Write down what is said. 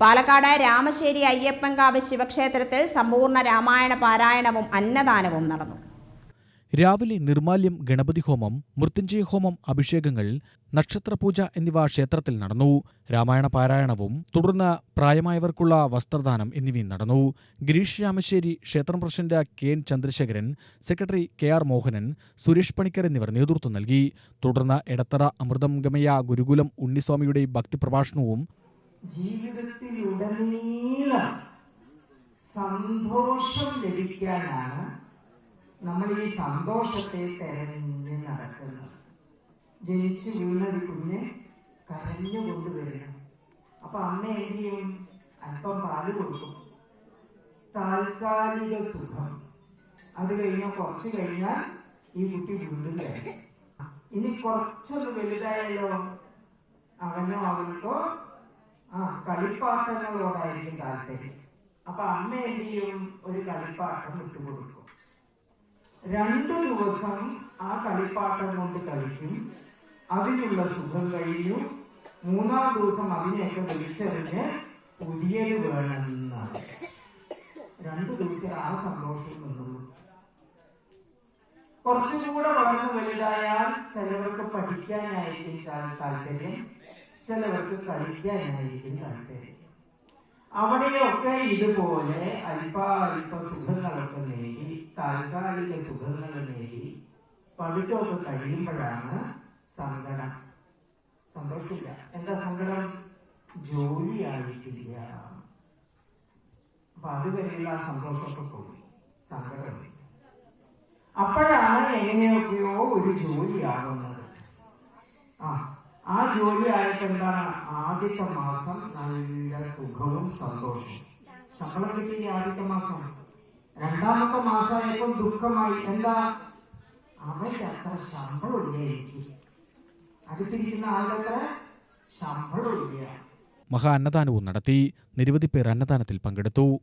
പാലക്കാട് രാമശ്ശേരി അയ്യപ്പൻകാവ് ശിവക്ഷേത്രത്തിൽ സമ്പൂർണ രാമായണ പാരായണവും അന്നദാനവും നടന്നു. രാവിലെ നിർമാല്യം ഗണപതി ഹോമം മൃത്യുഞ്ജയ ഹോമം അഭിഷേകങ്ങൾ നക്ഷത്രപൂജ എന്നിവ ക്ഷേത്രത്തിൽ നടന്നു. രാമായണ പാരായണവും തുടർന്ന് പ്രായമായവർക്കുള്ള വസ്ത്രദാനം എന്നിവയും നടന്നു. ഗിരീഷ് രാമശ്ശേരി ക്ഷേത്രം president K N Chandrasekharan secretary K R Mohanan Suresh Panicker എന്നിവർ നേതൃത്വം നൽകി. തുടർന്ന് എടത്തറ അമൃതംഗമയ ഗുരുകുലം ഉണ്ണിസ്വാമിയുടെ ഭക്തിപ്രഭാഷണവും ജീവിതത്തിലുടനീളം സന്തോഷം ലഭിക്കാനാണ് നമ്മൾ ഈ സന്തോഷത്തെ തെരഞ്ഞു നടക്കുന്നത്. ജനിച്ചു വീണൊരു കുഞ്ഞ് കരഞ്ഞു കൊണ്ടുവരണം അപ്പൊ അമ്മ എന്ത് ചെയ്യും? അല്പം പാൽ കൊടുക്കും. താൽക്കാലിക സുഖം. അത് കഴിഞ്ഞാൽ കുറച്ച് കഴിഞ്ഞാൽ ഈ കുട്ടി വീണ്ടും കരയും. ഇനി കുറച്ചൊന്ന് വലുതായാലോ? അവനോ അവൾക്കോ ആ കളിപ്പാട്ടങ്ങളോടായിരിക്കും താല്പര്യം. അപ്പൊ അമ്മ എന്ത് ഒരു കളിപ്പാട്ടം വിട്ടുകൊടുക്കും. രണ്ടു ദിവസം ആ കളിപ്പാട്ടം കൊണ്ട് കളിക്കും. അതിനുള്ള സുഖം കഴിഞ്ഞു. മൂന്നാം ദിവസം അതിനെയൊക്കെ വിളിച്ചെറിഞ്ഞ് പുതിയത് വേണമെന്നാണ് രണ്ടു ദിവസം ആ സന്തോഷം നിന്നുള്ളൂ. കുറച്ചുകൂടെ വളർന്നു വലുതായാൽ ചിലവർക്ക് പഠിക്കാനായിരിക്കും താല്പര്യം. ചിലവർക്ക് കളിക്കാനായിരിക്കും താല്പര്യം അവിടെയൊക്കെ ഇതുപോലെ അല്പ അല്പ സുഖങ്ങളൊക്കെ നേടി താൽക്കാലിക സുഖങ്ങൾ നേടി പഠിത്തമൊക്കെ കഴിയുമ്പോഴാണ് സങ്കടം. സന്തോഷിക്കുക. എന്താ സങ്കടം? ജോലിയായിട്ടില്ല അപ്പൊ അതുവരെയുള്ള ആ സന്തോഷമൊക്കെ പോയി. സങ്കടം അപ്പോഴാണ് എങ്ങനെയൊക്കെയോ ഒരു ജോലിയാകുന്നത്. ആ ജോലി ആയിട്ട് എന്താണ്? ആദ്യത്തെ മാസം നല്ല സുഖവും സന്തോഷവും. ശമ്പളം കിട്ടിയ ആദ്യത്തെ മാസം. രണ്ടാമത്തെ മാസമായപ്പോൾ ദുഃഖമായി. എന്താ? അവന്റെ അത്ര ശമ്പളമില്ല എനിക്ക്. അടുത്തിരിക്കുന്ന ആളുടെ ശമ്പളമില്ല. മഹാ അന്നദാനവും നടത്തി. നിരവധി പേർ അന്നദാനത്തിൽ പങ്കെടുത്തു.